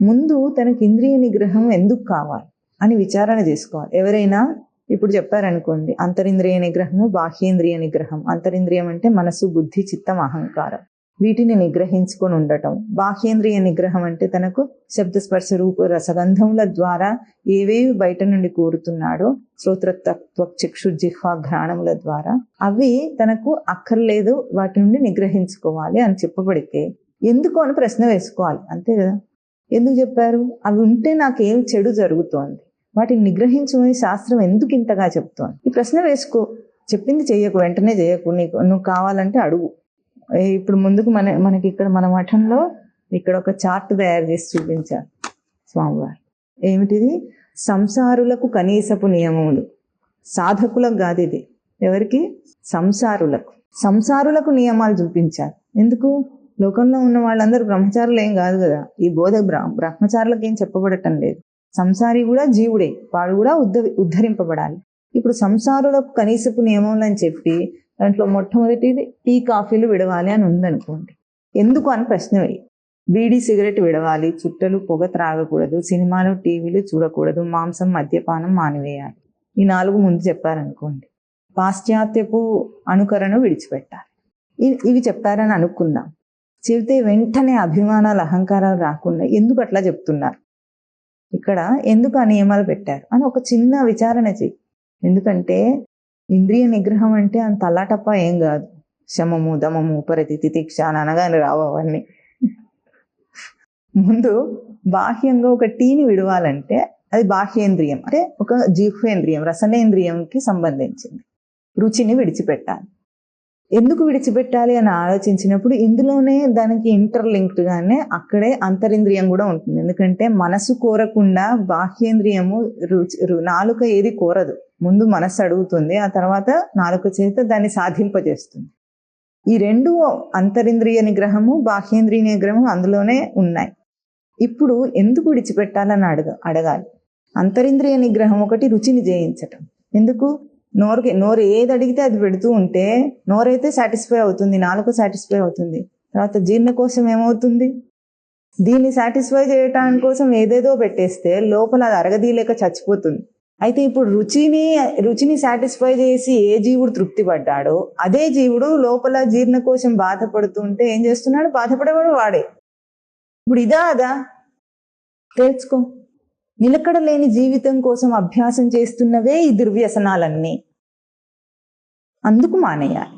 ముందు తనకి ఇంద్రియ నిగ్రహం ఎందుకు కావాలి అని విచారణ చేసుకోవాలి. ఎవరైనా ఇప్పుడు చెప్పారనుకోండి అంతరింద్రియ నిగ్రహము బాహ్యేంద్రియ నిగ్రహం. అంతరింద్రియం అంటే మనసు బుద్ధి చిత్తం అహంకారం. వీటిని నిగ్రహించుకొని ఉండటం. బాహ్యేంద్రియ నిగ్రహం అంటే తనకు శబ్ద స్పర్శ రూప రసగంధముల ద్వారా ఏవేవి బయట నుండి కోరుతున్నాడో శ్రోత్రతత్వ చిక్షు జిహ్వ ఘ్రాణముల ద్వారా అవి తనకు అక్కర్లేదు వాటి నుండి నిగ్రహించుకోవాలి అని చెప్పబడితే ఎందుకు అని ప్రశ్న వేసుకోవాలి. అంతే కదా? ఎందుకు చెప్పారు? అవి ఉంటే నాకేం చెడు జరుగుతోంది. వాటిని నిగ్రహించమని శాస్త్రం ఎందుకు ఇంతగా చెప్తోంది? ఈ ప్రశ్న వేసుకో. చెప్పింది చెయ్యకు వెంటనే చేయకు నీకు నువ్వు కావాలంటే అడుగు. ఇప్పుడు ముందుకు మన మనకి ఇక్కడ మన మఠంలో ఇక్కడ ఒక చార్ట్ తయారు చేసి చూపించారు స్వామివారు. ఏమిటిది? సంసారులకు కనీసపు నియమములు. సాధకులకు కాదు ఇది. ఎవరికి? సంసారులకు. సంసారులకు నియమాలు చూపించారు. ఎందుకు? లోకంలో ఉన్న వాళ్ళందరూ బ్రహ్మచారులు ఏం కాదు కదా? ఈ బోధ బ్ర బ్రహ్మచారులకు ఏం చెప్పబడటం లేదు. సంసారి కూడా జీవుడే వాడు కూడా ఉద్ధ ఉద్ధరింపబడాలి. ఇప్పుడు సంసారులకు కనీసపు నియమం అని చెప్పి దాంట్లో మొట్టమొదటిది టీ కాఫీలు విడవాలి అని ఉందనుకోండి. ఎందుకు అని ప్రశ్న వేయి. బీడీ సిగరెట్ విడవాలి చుట్టలు పొగ త్రాగకూడదు సినిమాలు టీవీలు చూడకూడదు మాంసం మద్యపానం మానివేయాలి. ఈ నాలుగు ముందు చెప్పారనుకోండి. పాశ్చాత్యపు అనుకరణ విడిచిపెట్టాలి. ఇవి- ఇవి చెప్పారని అనుకుందాం. చెబితే వెంటనే అభిమానాలు అహంకారాలు రాకుండా ఎందుకు అట్లా చెప్తున్నారు? ఇక్కడ ఎందుకు ఆ నియమాలు పెట్టారు? అని ఒక చిన్న విచారణ చెయ్యి. ఎందుకంటే ఇంద్రియ నిగ్రహం అంటే అంత అల్లాటప్ప ఏం కాదు. శమము దమము ఉపరతి తితిక్ష అని అనగానే రావు అవన్నీ. ముందు బాహ్యంగా ఒక టీని విడవాలంటే అది బాహ్యేంద్రియం. అంటే ఒక జీహ్వేంద్రియం రసనేంద్రియంకి సంబంధించింది. రుచిని విడిచిపెట్టాలి. ఎందుకు విడిచిపెట్టాలి అని ఆలోచించినప్పుడు ఇందులోనే దానికి ఇంటర్లింక్డ్ గానే అక్కడే అంతరింద్రియం కూడా ఉంటుంది. ఎందుకంటే మనసు కోరకుండా బాహ్యేంద్రియము రుచి నాలుక ఏది కోరదు. ముందు మనసు అడుగుతుంది ఆ తర్వాత నాలుక చేత దాన్ని సాధింపజేస్తుంది. ఈ రెండు అంతరింద్రియ నిగ్రహము బాహ్యేంద్రియ నిగ్రహము అందులోనే ఉన్నాయి. ఇప్పుడు ఎందుకు విడిచిపెట్టాలని అడగ అడగాలి? అంతరింద్రియ నిగ్రహం ఒకటి రుచిని జయించటం. ఎందుకు? నోరుకి నోరు ఏది అడిగితే అది పెడుతూ ఉంటే నోరైతే సాటిస్ఫై అవుతుంది నాలుక సాటిస్ఫై అవుతుంది. తర్వాత జీర్ణకోశం ఏమవుతుంది? దీన్ని సాటిస్ఫై చేయటానికి కోసం ఏదేదో పెట్టేస్తే లోపల అది అరగదీయలేక చచ్చిపోతుంది. అయితే ఇప్పుడు రుచిని రుచిని సాటిస్ఫై చేసి ఏ జీవుడు తృప్తి పడ్డాడో అదే జీవుడు లోపల జీర్ణకోశం బాధపడుతుంటే ఏం చేస్తున్నాడు? బాధపడేవాడు వాడే. ఇప్పుడు ఇదా అదా? తెలుసుకో. నిలకడలేని జీవితం కోసం అభ్యాసం చేస్తున్నవే ఈ దుర్వ్యసనాలన్నీ. అందుకు మానేయాలి.